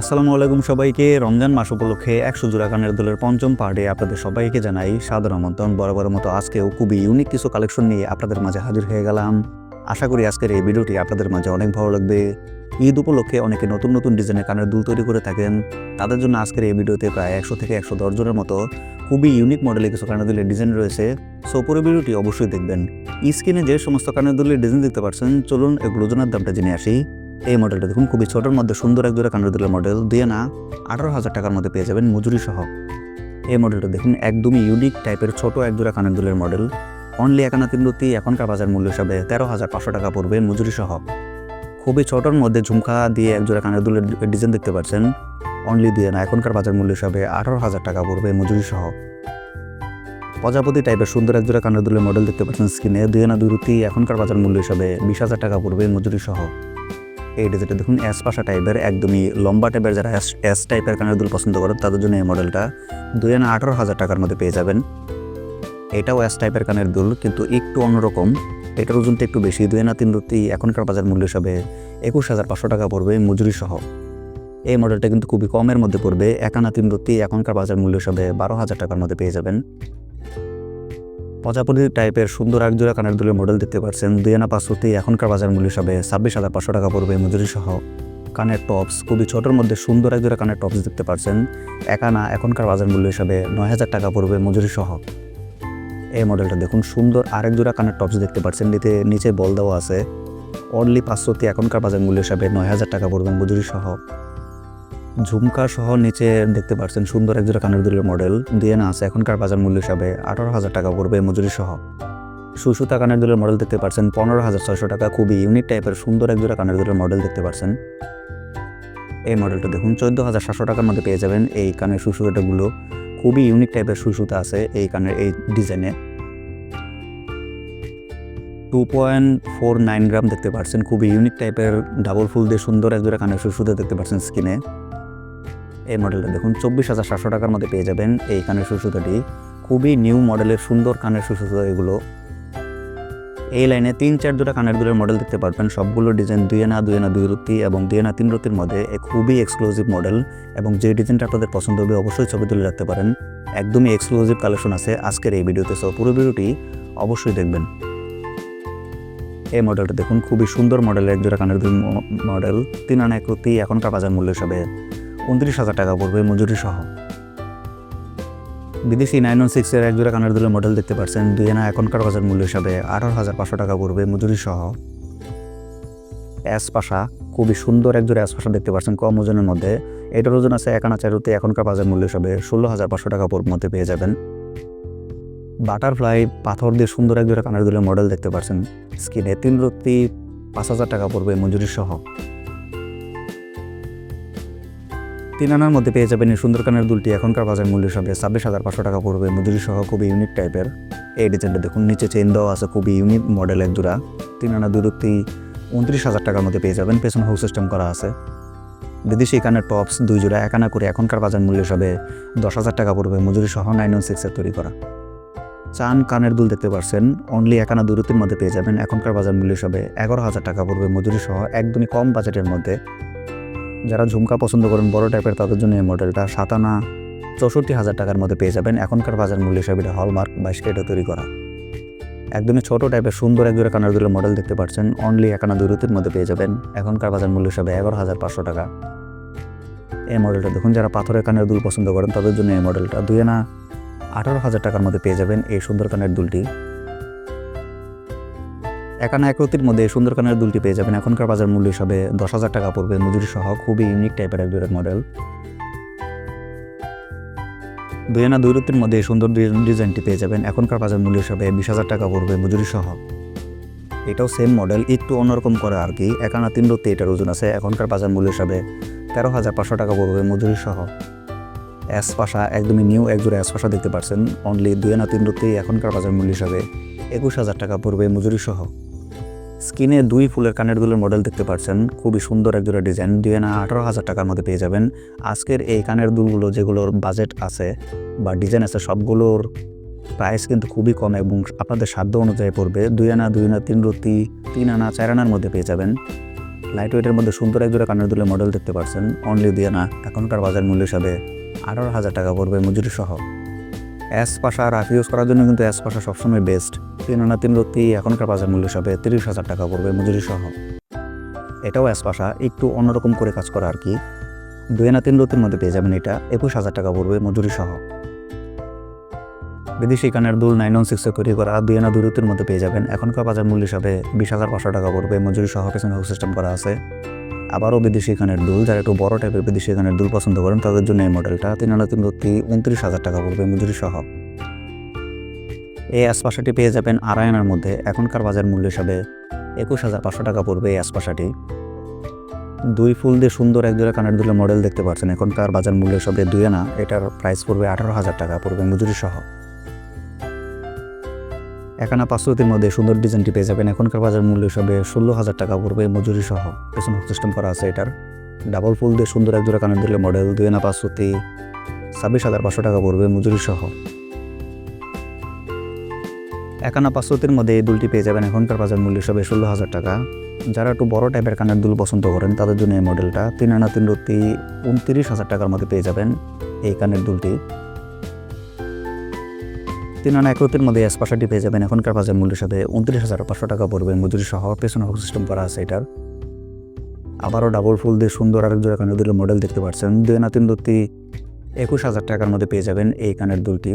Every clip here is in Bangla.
আসসালামু আলাইকুম সবাইকে। রমজান মাস উপলক্ষে একশো জোড়া কানের দলের পঞ্চম পার্টে আপনাদের সবাইকে জানাই সাদর আমন্ত্রণ। বরাবর মতো আজকেও খুবই ইউনিক কিছু কালেকশন নিয়ে আপনাদের মাঝে হাজির হয়ে গেলাম। আশা করি আজকের এই ভিডিওটি আপনাদের মাঝে অনেক ভালো লাগবে। ঈদ উপলক্ষে অনেকে নতুন নতুন ডিজাইনের কানের দুল তৈরি করে থাকেন। তাদের জন্য আজকের এই ভিডিওতে প্রায় একশো থেকে একশো দশ জনের মতো খুবই ইউনিক মডেলের কিছু কানের দুলের ডিজাইন রয়েছে। সো পুরো ভিডিওটি অবশ্যই দেখবেন। স্ক্রিনে যে সমস্ত কানের দুলের ডিজাইন দেখতে পাচ্ছেন, চলুন এগুলো জনের দামটা জেনে আসি। এই মডেলটা দেখুন, খুবই ছোটোর মধ্যে সুন্দর এক জোড়া কানের দুলের মডেল দিয়ে না আঠারো হাজার টাকার মধ্যে পেয়ে যাবেন মজুরি সহ। এই মডেলটা দেখুন, একদমই ইউনিক টাইপের ছোট এক জোড়া কানের দুলের মডেল অনলি একানা তিন রুতি এখনকার বাজার মূল্য হিসাবে তেরো হাজার পাঁচশো টাকা পড়বে মজুরি সহ। খুবই ছোটোর মধ্যে ঝুমকা দিয়ে এক জোড়া কানের দুলের ডিজাইন দেখতে পাচ্ছেন। অনলি দিয়ে না, এখনকার বাজার মূল্য হিসাবে আঠারো হাজার টাকা পড়বে মজুরি সহ। প্রজাপতি টাইপের সুন্দর এক জোড়া কানের দুলের মডেল দেখতে পাচ্ছেন স্ক্রিনে দুই না, দুই রুতি এখনকার বাজার মূল্য হিসাবে বিশ হাজার টাকা পড়বে মজুরি সহ। এই ডিজাইনটা দেখুন অ্যাস পাশা টাইপের একদমই লম্বা টাইপের যারা অ্যাস টাইপের কানের দুল পছন্দ করেন তাদের জন্য এই মডেলটা দুই আনা আঠারো হাজার টাকার মধ্যে পেয়ে যাবেন। এটাও অ্যাস টাইপের কানের দুল, কিন্তু একটু অন্যরকম। এটার ওজনটা একটু বেশি, দুই আনা তিন রুতি এখনকার বাজার মূল্য হিসাবে একুশ হাজার পাঁচশো টাকা পড়বে মজুরি সহ। এই মডেলটা কিন্তু খুবই কমের মধ্যে পড়বে, এক আনা তিন রুতি এখনকার বাজার মূল্য হিসাবে বারো হাজার টাকার মধ্যে পেয়ে যাবেন। প্রজাপতি টাইপের সুন্দর এক জোড়া কানের দুলের মডেল দেখতে পাচ্ছেন। দুই আনা পাঁচশোতে এখনকার বাজার মূল্য হিসাবে ছাব্বিশ হাজার পাঁচশো টাকা পড়বে মজুরি সহ। কানের টপস খুবই ছোটোর মধ্যে সুন্দর এক জোড়া কানের টপস দেখতে পাচ্ছেন। এক আনা এখনকার বাজার মূল্য হিসাবে নয় হাজার টাকা পড়বে মজুরি সহ। এই মডেলটা দেখুন, সুন্দর আরেক জোড়া কানের টপস দেখতে পাচ্ছেন। নিতে, নিচে বল দেওয়া আছে। অনলি পাঁচশোতে এখনকার বাজার মূল্য হিসাবে নয় হাজার টাকা পড়বে মজুরি সহ। ঝুমকা সহ নিচে দেখতে পাচ্ছেন সুন্দর এক জোড়া কানের দুলের মডেল দিয়ে না আছে, এখনকার বাজার মূল্য হিসাবে আঠারো হাজার টাকা পড়বে মজুরি সহ। সুসুতা কানের দুলের মডেল দেখতে পাচ্ছেন পনেরো হাজার ছয়শো টাকা, খুবই ইউনিক টাইপের সুন্দর এক জোড়া কানের দুলের মডেল দেখতে পাচ্ছেন এই মডেলটা দেখুন, চোদ্দ হাজার সাতশো টাকার মধ্যে পেয়ে যাবেন এই কানের সুসুতাগুলো। খুবই ইউনিক টাইপের সুসুতা আছে এই কানের, এই ডিজাইনে two point four nine gram দেখতে পাচ্ছেন খুবই ইউনিক টাইপের ডাবল ফুল দিয়ে সুন্দর এক জোড়া কানের সুসুতা দেখতে পাচ্ছেন স্কিনে এই মডেলটা দেখুন, চব্বিশ হাজার সাতশো টাকার মধ্যে পেয়ে যাবেন এই কানের সুসুতাটি। খুবই নিউ মডেলের সুন্দর কানের সুসুতা এগুলো। এই লাইনে তিন চার দুটা কানের দুলের মডেল দেখতে পারবেন। সবগুলো ডিজাইন দুই আনা দুই আনা দুই রুতি এবং দুই আনা তিন রুতির মধ্যে খুবই এক্সক্লুসিভ মডেল এবং যে ডিজাইনটা আপনাদের পছন্দ হবে অবশ্যই ছবি তুলে রাখতে পারেন। একদমই এক্সক্লুসিভ কালেকশন আছে আজকের এই ভিডিওতে সো পুরো ভিডিওটি অবশ্যই দেখবেন। এই মডেলটা দেখুন, খুবই সুন্দর মডেলের এক জোড়া কানের দুল মডেল তিন আনা এক রুতি এখনকার বাজার মূল্য হিসাবে উনত্রিশ হাজার টাকা পড়বে মজুরি সহ। বিদেশি নাইন ওয়ান সিক্সের এক জোড়া কানের দুলের মডেল দেখতে পাচ্ছেন। দুই এখনকার বাজার মূল্য হিসাবে আঠারো হাজার পাঁচশো টাকা পড়বে মজুরি সহ। অ্যাস পাশা খুবই সুন্দর এক জোড়া অ্যাস পাশা দেখতে পাচ্ছেন কম ওজনের মধ্যে। এটার ওজন আছে এক আনা চারুতে এখনকার বাজার মূল্য হিসাবে ষোলো হাজার পাঁচশো টাকা পর মধ্যে পেয়ে যাবেন। বাটারফ্লাই, পাথর দিয়ে সুন্দর এক জোড়া কানের দুলের মডেল দেখতে পাচ্ছেন। স্কিনে তিন রত্তি পাঁচ হাজার টাকা পড়বে মজুরি সহ। তিন আনার মধ্যে পেয়ে যাবেন এই সুন্দর কানের দুলটি। এখনকার বাজার মূল্য হিসাবে ছাব্বিশ হাজার পাঁচশো টাকা পড়বে। মজুরি সহ খুবই ইউনিক টাইপের এই ডিজাইনটা দেখুন, নিচে চেন দেওয়া আছে, খুবই ইউনিক মডেলের জোড়া তিন আনা দূরত্বে উনত্রিশ হাজার টাকার মধ্যে পেয়ে যাবেন। পেছনে হাউস সিস্টেম করা আছে। বিদেশি কানের টপস দুই জোড়া, এক আনা করে এখনকার বাজার মূল্য হিসাবে দশ হাজার টাকা পড়বে। মজুরি সহ নাইন ওয়ান সিক্সের তৈরি করা। চান কানের দুল দেখতে পারছেন অনলি একানা দূরত্বের মধ্যে পেয়ে যাবেন। এখনকার বাজার মূল্য হিসাবে এগারো হাজার টাকা পড়বে। মজুরি সহ একদমই কম বাজেটের মধ্যে যারা ঝুমকা পছন্দ করেন বড় টাইপের তাদের জন্য এই মডেলটা সাতানা চৌষট্টি হাজার টাকার মধ্যে পেয়ে যাবেন। এখনকার বাজার মূল্য হিসাবে এটা হলমার্ক বাইশ কেটে তৈরি করা। একদমই ছোট টাইপের সুন্দর এক জোড়া কানের দুলের মডেল দেখতে পাচ্ছেন। অনলি একানা দূরত্বের মধ্যে পেয়ে যাবেন। এখনকার বাজার মূল্য হিসাবে এগারো হাজার পাঁচশো টাকা। এই মডেলটা দেখুন, যারা পাথরের কানের দুল পছন্দ করেন, তাদের জন্য এই মডেলটা দুই আনা আঠারো হাজার টাকার মধ্যে পেয়ে যাবেন এই সুন্দর কানের দুলটি। একানা একরতির মধ্যে সুন্দর কানের দুলটি পেয়ে যাবেন। এখনকার বাজার মূল্য হিসাবে দশ হাজার টাকা পড়বে। মজুরি সহ খুবই ইউনিক টাইপের এক জোড়ার মডেল দুই আনা দুই রুতির মধ্যে সুন্দর ডিজাইন- ডিজাইনটি পেয়ে যাবেন। এখনকার বাজার মূল্য হিসাবে বিশ হাজার টাকা পড়বে মজুরি সহ। এটাও সেম মডেল একটু অন্যরকম করে আর কি। একানা তিন রুতি, এটার ওজন আছে এখনকার বাজার মূল্য হিসাবে তেরো হাজার পাঁচশো টাকা পড়বে মজুরি সহ। অ্যাস পাশা একদমই নিউ এক জোড়া অ্যাস পাশা দেখতে পাচ্ছেন। অনলি দুই আনা তিন রুতি, এখনকার বাজার মূল্য হিসাবে একুশ হাজার টাকা পড়বে মজুরি সহ। স্কিনে দুই ফুলের কানের দুলের মডেল দেখতে পাচ্ছেন। খুবই সুন্দর এক জোড়া ডিজাইন দুই আনা আঠারো হাজার টাকার মধ্যে পেয়ে যাবেন। আজকের এই কানের দুলগুলো যেগুলোর বাজেট আছে বা ডিজাইন আছে, সবগুলোর প্রাইস কিন্তু খুবই কম এবং আপনাদের সাধ্য অনুযায়ী পড়বে। দুই আনা দুই আনা, তিন রুতি, তিন আনা, চার আনার মধ্যে পেয়ে যাবেন। লাইট ওয়েটের মধ্যে সুন্দর এক জোড়া কানের দুলের মডেল দেখতে পাচ্ছেন। অনলি দিয়ে না এখনকার বাজার মূল্য হিসাবে আঠারো হাজার টাকা পড়বে মজুরি সহ। অ্যাস পাশা রাফ ইউজ করার জন্য কিন্তু অ্যাস পাশা সবসময় বেস্ট তিন আনা তিন রত্তি, এখনকার বাজার মূল্য হিসাবে তিরিশ হাজার টাকা পড়বে মজুরি সহ। এটাও অ্যাসপাশা একটু অন্যরকম করে কাজ করা আর কি। দুই আনা তিন রতির মধ্যে পেয়ে যাবেন এটা, একুশ হাজার টাকা পড়বে মজুরি সহ। বিদেশি কানের দুল নাইন ওয়ান সিক্সে তৈরি করা দুই আনা দুই রতির মধ্যে পেয়ে যাবেন। এখনকার বাজার মূল্য হিসাবে বিশ হাজার পাঁচশো টাকা পড়বে, মজুরি সহ পেছনে হুক সিস্টেম করা আছে। আবারও বিদেশি কানের দুল, যারা একটু বড় টাইপের বিদেশি কানের দুল পছন্দ করেন, তাদের জন্য এই মডেলটা তিন আনা তিন রত্তি, উনত্রিশ হাজার টাকা পড়বে মজুরি সহ। এই অ্যাসপাশাটি পেয়ে যাবেন আড়াই আনার মধ্যে। এখনকার বাজার মূল্য হিসাবে একুশ হাজার পাঁচশো টাকা পড়বে এই অ্যাসপাশাটি দুই ফুল দিয়ে সুন্দর এক জোড়া কানের দুলের মডেল দেখতে পাচ্ছেন। এখনকার বাজার মূল্য হিসাবে দুই আনা। এটার প্রাইস পড়বে আঠারো হাজার টাকা, পড়বে মজুরি সহ। একানা পাঁচশোতির মধ্যে সুন্দর ডিজাইনটি পেয়ে যাবেন। এখনকার বাজার মূল্য হিসাবে ষোলো হাজার টাকা, পড়বে মজুরি সহ। পেছনে সিস্টেম করা আছে এটার। ডাবল ফুল দিয়ে সুন্দর এক জোড়া কানের দুলের মডেল, দুই আনা পাঁচশোতি ছাব্বিশ হাজার পাঁচশো টাকা পড়বে মজুরি সহ। একানা পাঁচশোতির মধ্যে এই দুলটি পেয়ে যাবেন এখনকার বাজার মূল্য হিসাবে ষোলো হাজার টাকা। যারা একটু বড় টাইপের কানের দুল পছন্দ করেন, তাদের জন্য এই মডেলটা তিন আনা তিন রত্তি উনত্রিশ হাজার টাকার মধ্যে পেয়ে যাবেন এই কানের দুলটি। তিন আনা এক একরতির মধ্যে স্পাশাটি পেয়ে যাবেন এখনকার বাজার মূল্য হিসাবে উনত্রিশ হাজার পাঁচশো টাকা পড়বে। মজুরি সহ পেছনে হক সিস্টেম করা আছে এটার। আবারও ডাবল ফুল দিয়ে সুন্দর আরেক জোড়া কানের দুলের মডেল দেখতে পাচ্ছেন। দুই আনা তিন রত্তি একুশ হাজার টাকার মধ্যে পেয়ে যাবেন এই কানের দুলটি।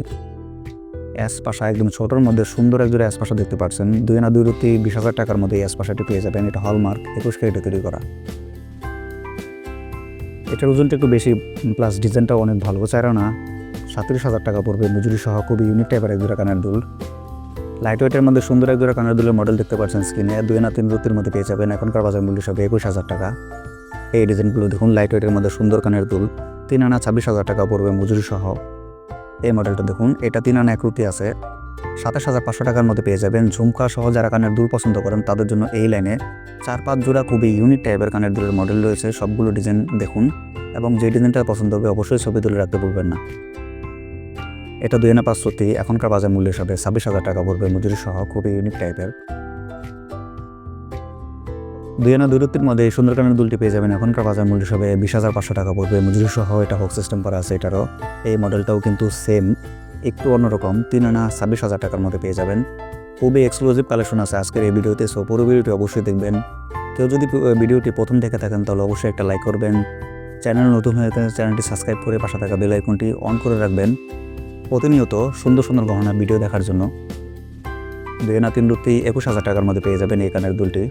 অ্যাসপাশা একদম ছোটোর মধ্যে সুন্দর এক জোড়া অ্যাসপাশা দেখতে পাচ্ছেন। দুই না দুই রুতি বিশ হাজার টাকার মধ্যে অ্যাসপাশাটি পেয়ে যাবেন। এটা হলমার্ক একুশ ক্যারেটে তৈরি করা। এটার ওজনটা একটু বেশি প্লাস ডিজাইনটাও অনেক ভালো। চাইরা না, সাঁত্রিশ হাজার টাকা পড়বে। মজুরি সহ খুবই ইউনিক টাইপের এক জোড়া কানের দুল। লাইট ওয়েটের মধ্যে সুন্দর এক জোড়া কানের দুলের মডেল দেখতে পাচ্ছেন স্ক্রিনে দুই না তিন রুতির মধ্যে পেয়ে যাবেন। এখনকার বাজার মূল্য হিসাবে একুশ হাজার টাকা। এই ডিজাইনগুলো দেখুন লাইট ওয়েটের মধ্যে সুন্দর কানের দুল। তিন আনা ছাব্বিশ হাজার টাকা পড়বে মজুরি সহ। এই মডেলটা দেখুন, এটা তিন আনা একরুতি আছে। সাতাশ হাজার পাঁচশো টাকার মধ্যে পেয়ে যাবেন। ঝুমকা সহ যারা কানের দুল পছন্দ করেন, তাদের জন্য এই লাইনে চার পাঁচ জোড়া খুবই ইউনিক টাইপের কানের দুলের মডেল রয়েছে। সবগুলো ডিজাইন দেখুন এবং যে ডিজাইনটা পছন্দ হবে অবশ্যই ছবি তুলে রাখতে ভুলবেন না। এটা দুই আনা পাঁচশোটি এখনকার বাজার মূল্য হিসাবে ছাব্বিশ হাজার টাকা পড়বে মজুরি সহ, খুবই ইউনিক টাইপের দুই আনা দূরত্বের মধ্যে এই সুন্দর কানের দুলটি পেয়ে যাবেন এখনকার বাজার মূল্য হিসাবে বিশ হাজার পাঁচশো টাকা পড়বে। মজুরি সহ এটা হোক সিস্টেম করা আছে এটারও। এই মডেলটাও কিন্তু সেম একটু অন্যরকম। তিন আনা ছাব্বিশ হাজার টাকার মধ্যে পেয়ে যাবেন। খুবই এক্সক্লুসিভ কালেকশন আছে আজকের এই ভিডিওতে সো পুরো ভিডিওটি অবশ্যই দেখবেন। কেউ যদি ভিডিওটি প্রথম দেখে থাকেন, তাহলে অবশ্যই একটা লাইক করবেন। চ্যানেল নতুন হয়ে চ্যানেলটি সাবস্ক্রাইব করে পাশে থাকা বেল আইকনটি অন করে রাখবেন। প্রতিনিয়ত সুন্দর সুন্দর গহনা ভিডিও দেখার জন্য। দুই আনা তিন রুতি একুশ হাজার টাকার মধ্যে পেয়ে যাবেন এই কানের দুলটি।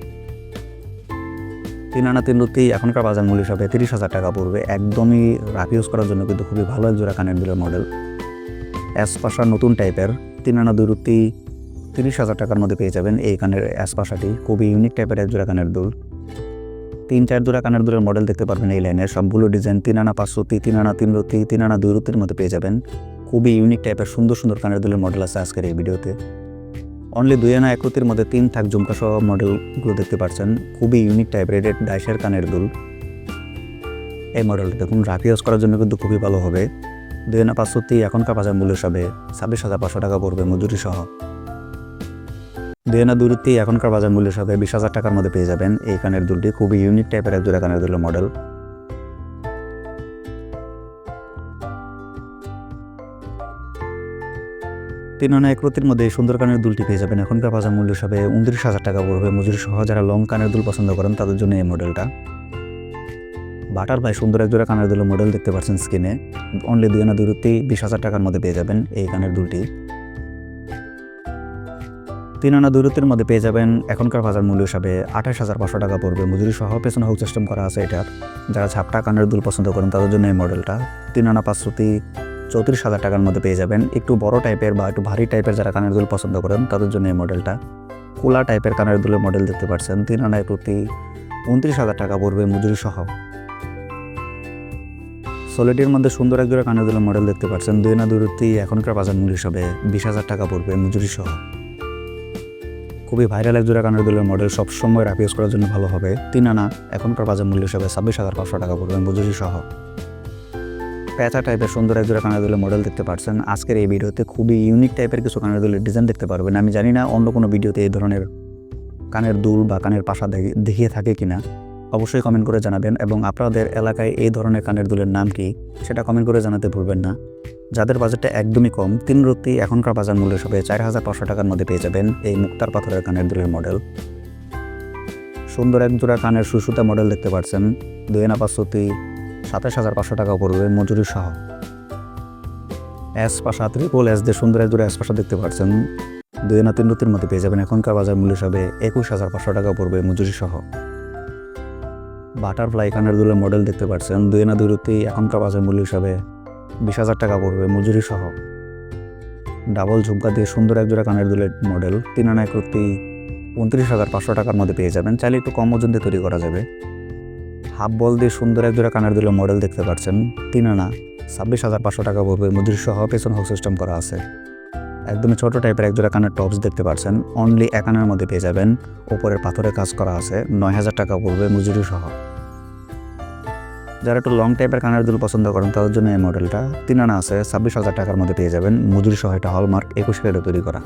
তিন আনা তিন রুতি এখনকার বাজার মূল্য হিসাবে তিরিশ হাজার টাকা পড়বে। একদমই রাফ ইউজ করার জন্য কিন্তু খুবই ভালো এক জোড়া কানের দুলের মডেল অ্যাসপাশা নতুন টাইপের তিন আনা দুই রুতি তিরিশ হাজার টাকার মধ্যে পেয়ে যাবেন এই কানের অ্যাসপাশাটি খুবই ইউনিক টাইপের এক জোড়া কানের দুল তিন চার জোড়া কানের দুলের মডেল দেখতে পারবেন এই লাইনের সবগুলো ডিজাইন তিন আনা পাঁচশোতি তিন আনা তিন রুতি তিন আনা দুই রুতির মধ্যে পেয়ে যাবেন। খুবই ইউনিক টাইপের সুন্দর সুন্দর কানের দুলের মডেল আছে আজকের এই ভিডিওতে অনলি দুই আনা একরতির মধ্যে তিন থাক ঝুমকা সহ মডেলগুলো দেখতে পাচ্ছেন খুবই ইউনিক টাইপের রেডেড ডাইসের কানের দুল। এই মডেলটা দেখুন, রাফ ইউজ করার জন্য কিন্তু খুবই ভালো হবে। দুই আনা পাঁচশোটি এখনকার বাজার মূল্য হিসাবে ছাব্বিশ হাজার পাঁচশো টাকা পড়বে মজুরি সহ। দুই আনা দুরুতি এখনকার বাজার মূল্য হিসাবে বিশ হাজার টাকার মধ্যে পেয়ে যাবেন এই কানের দুলটি। খুবই ইউনিক টাইপের এক জোড়া কানের দুলের মডেল তিন আনা একরতির মধ্যে সুন্দর কানের দুলটি পেয়ে যাবেন। এখনকার বাজার মূল্য হিসাবে উনত্রিশ হাজার টাকা পড়বে। মজুরি সহ যারা লং কানের দুল পছন্দ করেন, তাদের জন্য এই মডেলটা বাটার ভাই, সুন্দর এক জোড়া কানের দুলের মডেল দেখতে পাচ্ছেন স্ক্রিনে অনলি দুই আনা দুরুতি বিশ হাজার টাকার মধ্যে পেয়ে যাবেন এই কানের দুলটি। তিন আনা দূরত্বের মধ্যে পেয়ে যাবেন এখনকার বাজার মূল্য হিসাবে আঠাশ হাজার পাঁচশো টাকা পড়বে। মজুরি সহ পেছনে হুক সিস্টেম করা আছে এটার যারা ছাপটা কানের দুল পছন্দ করেন, তাদের জন্য এই মডেলটা তিন আনা পাঁচশোতি চৌত্রিশ হাজার টাকার মধ্যে পেয়ে যাবেন। একটু বড় টাইপের বা একটু ভারী টাইপের যারা কানের দুল পছন্দ করেন, তাদের জন্য এই মডেলটা কোলা টাইপের কানের দুলের মডেল দেখতে পাচ্ছেন। তিন আনায় প্রতি উনত্রিশ হাজার টাকা পড়বে মজুরি সহ। সোলেটির মধ্যে সুন্দর এক জোড়া কানের দুলের মডেল দেখতে পাচ্ছেন। দুই না দূরত্বই এখনকার বাজার মূল্য হিসাবে বিশ হাজার টাকা পড়বে মজুরি সহ। খুবই ভাইরাল এক জোড়া কানের দুলের মডেল সবসময় রাফ ইউজ করার জন্য ভালো হবে। তিন আনা এখনকার বাজার মূল্য হিসাবে ছাব্বিশ হাজার পাঁচশো টাকা পড়বে মজুরি সহ। প্যাঁচা টাইপের সুন্দর এক জোড়া কানের দুলের মডেল দেখতে পাচ্ছেন আজকের এই ভিডিওতে খুবই ইউনিক টাইপের কিছু কানের দুলের ডিজাইন দেখতে পারবেন। আমি জানি না অন্য কোনো ভিডিওতে এই ধরনের কানের দুল বা কানের পাশা দেখি- দেখিয়ে থাকে কিনা। অবশ্যই কমেন্ট করে জানাবেন এবং আপনাদের এলাকায় এই ধরনের কানের দুলের নাম কি, সেটা কমেন্ট করে জানাতে ভুলবেন না। যাদের বাজেটটা একদমই কম, তিন রত্তি এখনকার বাজার মূল্য হিসেবে চার হাজার পাঁচশো টাকার মধ্যে পেয়ে যাবেন এই মুক্তার পাথরের কানের দুলের মডেল সুন্দর এক জোড়া কানের সুসুতা মডেল দেখতে পাচ্ছেন দুই আনা পাঁচশোতি সাতাশ হাজার পাঁচশো টাকা পড়বে মজুরি সহ। অ্যাস পাশা ত্রিপল অ্যাস দিয়ে সুন্দর জোড়া অ্যাস পাশা দেখতে পাচ্ছেন দুই আনা তিন রুতির মধ্যে পেয়ে যাবেন এখনকার বাজার মূল্য হিসাবে একুশ হাজার পাঁচশো টাকা পড়বে মজুরি সহ। বাটারফ্লাই কানের দুলের মডেল দেখতে পাচ্ছেন দুই আনা দুই রুতি এখনকার বাজার মূল্য হিসাবে বিশ হাজার টাকা পড়বে মজুরি সহ। ডাবল ঝুমকা দিয়ে সুন্দর এক জোড়া কানের দুলের মডেল। তিন আনা এক রুতি উনত্রিশ হাজার পাঁচশো টাকার মধ্যে পেয়ে যাবেন। চাইলে একটু কম ওজন দিয়ে তৈরি করা যাবে। হাফ বল দিয়ে সুন্দর এক জোড়া কানের দুলের মডেল দেখতে পাচ্ছেন। তিন আনা, ছাব্বিশ হাজার পাঁচশো টাকা পড়বে মজুরি সহ পেছন হক সিস্টেম করা আছে। একদমই ছোট টাইপের এক জোড়া কানের টপস দেখতে পাচ্ছেন। অনলি এক আনার মধ্যে পেয়ে যাবেন। ওপরের পাথরে কাজ করা আছে। নয় হাজার টাকা পড়বে মজুরি সহ যারা একটু লং টাইপের কানের দুল পছন্দ করেন, তাদের জন্য এই মডেলটা তিন আনা আছে, ছাব্বিশ হাজার টাকার মধ্যে পেয়ে যাবেন। মজুরি সহ এটা হলমার্ক একুশ ক্যারেটে তৈরি করা।